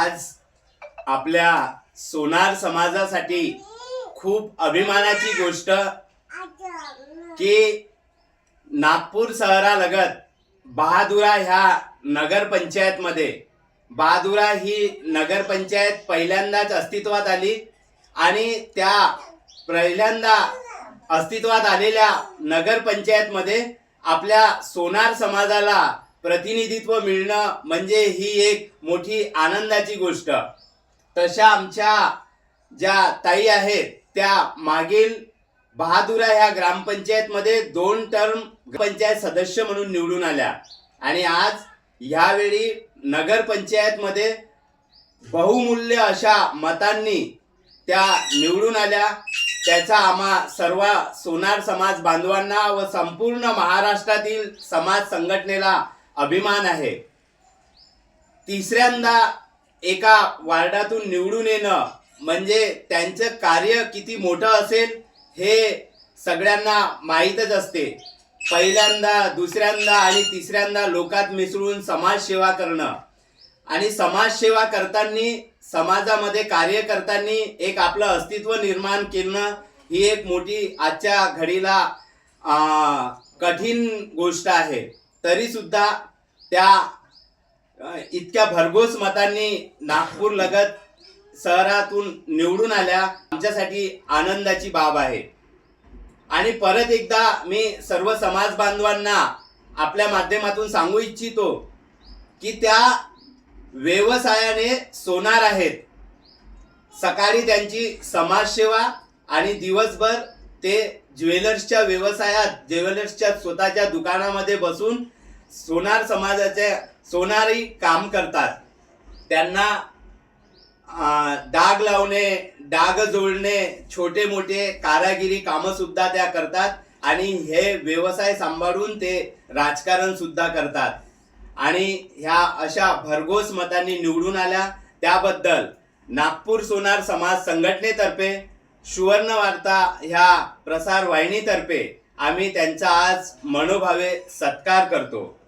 आज आपल्या सोनार समाजासाठी खूप अभिमानाची गोष्ट की नागपूर शहरालगत बहादुरा ह्या नगरपंचायतमध्ये. बहादुरा ही नगरपंचायत पहिल्यांदाच अस्तित्वात आली आणि त्या पहिल्यांदा अस्तित्वात आलेल्या नगरपंचायतमध्ये आपल्या सोनार समाजाला प्रतिनिधित्व मिळणं म्हणजे ही एक मोठी आनंदाची गोष्ट. तशा आमच्या ज्या ताई आहेत त्या मागील बहादुरा ह्या ग्रामपंचायतमध्ये दोन टर्म पंचायत सदस्य म्हणून निवडून आल्या. आणि आज ह्यावेळी नगरपंचायतमध्ये बहुमूल्य अशा मतांनी त्या निवडून आल्या. त्याचा आम्हा सर्व सोनार समाज बांधवांना व संपूर्ण महाराष्ट्रातील समाज संघटनेला अभिमान आहे. तिसऱ्यांदा एका वार्डातून निवडून येणं म्हणजे त्यांचं कार्य किती मोठं असेल हे सगळ्यांना माहीतच असते. पहिल्यांदा दुसऱ्यांदा आणि तिसऱ्यांदा लोकात मिसळून समाजसेवा करणं. आणि समाजसेवा करताना समाजामध्ये कार्य करताना एक आपलं अस्तित्व निर्माण करणं ही एक मोठी आजच्या घडीला कठीण गोष्ट आहे. तरी सुद्धा त्या इतक्या भरघोस मतांनी नागपूर लगत शहरातून निवडून आल्या आमच्यासाठी आनंदाची बाब आहे. आणि परत एकदा मी सर्व समाज बांधवांना आपल्या माध्यमातून सांगू इच्छितो की त्या व्यवसायाने सोनार आहेत. सकाळी त्यांची समाजसेवा आणि दिवसभर ते ज्वेलर्सच्या व्यवसायात ज्वेलर्सच्या स्वतःच्या दुकानामध्ये बसून सोनार समाजाचे सोनारी काम करतात. त्यांना डाग लावणे डाग जोडणे छोटे मोठे कारागिरी कामंसुद्धा त्या करतात आणि हे व्यवसाय सांभाळून ते राजकारणसुद्धा करतात. आणि ह्या अशा भरघोस मतांनी निवडून आल्या. त्याबद्दल नागपूर सोनार समाज संघटनेतर्फे सुवर्ण वार्ता ह्या प्रसार वाहिनीतर्फे आम्ही त्यांचा आज मनोभावे सत्कार करतो.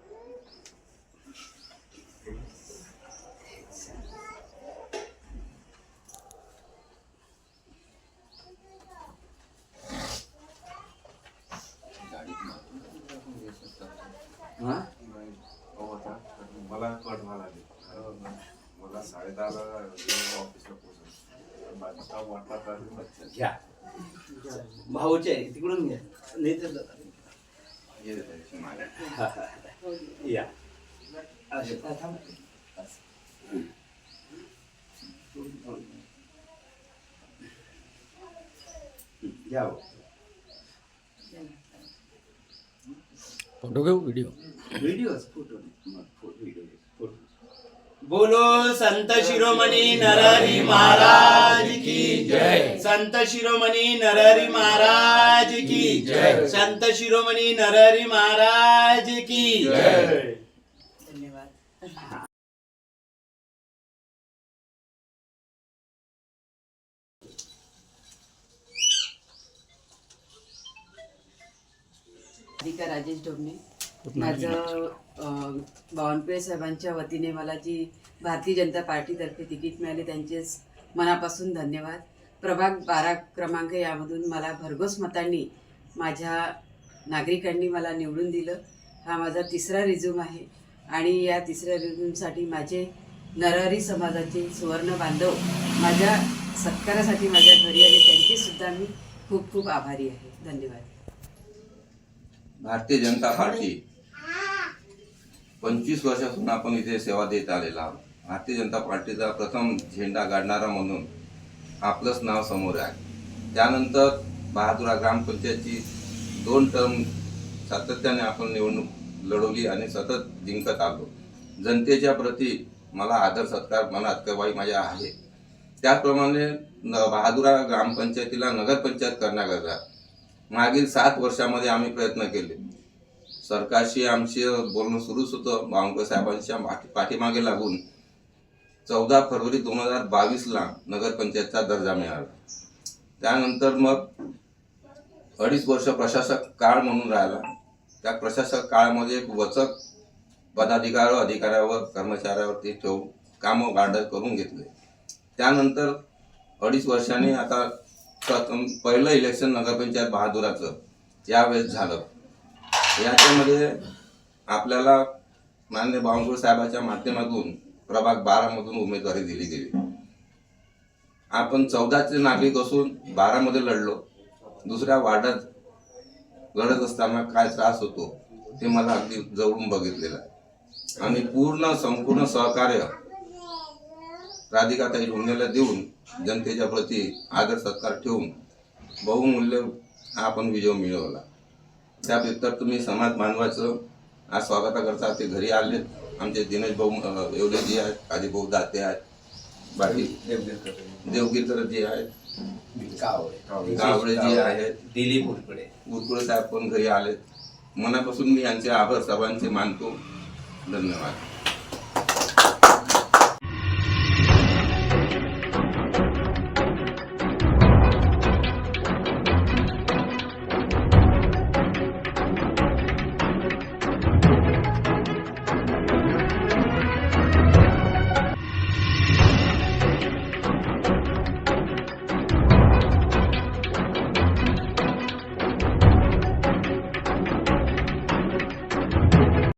घ्या. भाऊचे आहे, तिकडून घ्या. नाही तर ये. हा, हा, हा. घ्या भाऊ. फोटो घेऊ? व्हिडिओ? व्हिडिओज फोटो मग फो- व्हिडिओ फोटो बोलो संत शिरोमणी नरहरी महाराज की जय. संत शिरोमणी नरहरी महाराज की जय. संत शिरोमणी नरहरी महाराज की जय. राजेश डोबणे माझं बावनकुळे साहेबांच्या वतीने मला जी भारतीय जनता पार्टीतर्फे तिकीट मिळाले त्यांचे मनापासून धन्यवाद. प्रभाग बारा क्रमांक यामधून मला भरघोस मतांनी माझ्या नागरिकांनी मला निवडून दिलं. हा माझा तिसरा रिझ्यूम आहे आणि या तिसऱ्या रिझ्यूमसाठी माझे नरहरी समाजाचे सुवर्ण बांधव माझ्या सत्कारासाठी माझ्या घरी आले त्यांची सुद्धा मी खूप खूप आभारी आहे. धन्यवाद. भारतीय जनता पार्टी. पंचवीस वर्षापासून आपण इथे सेवा देत आलेला आहोत. भारतीय जनता पार्टीचा प्रथम झेंडा गाडणारा म्हणून आपलंच नाव समोर आहे. त्यानंतर बहादुरा ग्रामपंचायतची दोन टर्म सातत्याने आपण निवडणूक लढवली आणि सतत जिंकत आलो. जनतेच्या प्रती मला आदर सत्कार मनात कवाई माझ्या आहे. त्याचप्रमाणे न बहादुरा ग्रामपंचायतीला नगरपंचायत करण्याकरता मागील सात वर्षामध्ये आम्ही प्रयत्न केले. सरकारशी आमचे बोलणं सुरूच होतं. बावनकुळे साहेबांच्या पाठीमागे लागून चौदा फरवरी दोन हजार बावीसला नगरपंचायतचा दर्जा मिळाला. त्यानंतर मग अडीच वर्ष प्रशासक काळ म्हणून राहिला. त्या प्रशासक काळामध्ये एक वचक पदाधिकार अधिकाऱ्यावर कर्मचाऱ्यावरती ठेवून कामं गार्ड करून घेतले. त्यानंतर अडीच वर्षांनी आता प्रथम पहिलं इलेक्शन नगरपंचायत बहादुराचं यावेळेस झालं. याच्यामध्ये आपल्याला मान्य बावनकुळे साहेबाच्या माध्यमातून प्रभाग बारामधून उमेदवारी दिली गेली. आपण चौदाचे नागरिक असून बारामध्ये लढलो. दुसऱ्या वार्डात लढत असताना काय त्रास होतो ते मला अगदी जवळून बघितलेलं आहे. आणि पूर्ण संपूर्ण सहकार्य राधिकाताई ढोंगेला देऊन जनतेच्या प्रती आदर सत्कार ठेवून बहुमूल्य हा आपण विजय मिळवला. त्याव्यतिरिक्त तुम्ही समाज बांधवाचं आज स्वागताकरता ते घरी आले. आमचे दिनेश भाऊ अं, येवलेजी आहेत. आजी भाऊ दाते आहेत. बाकी देवगिरकर जी आहेत. गावडे जी आहेत. दिलीप उरकडे गुरकुळे साहेब पण घरी आलेत. मनापासून मी यांचे आभार सर्वांचे मानतो. धन्यवाद.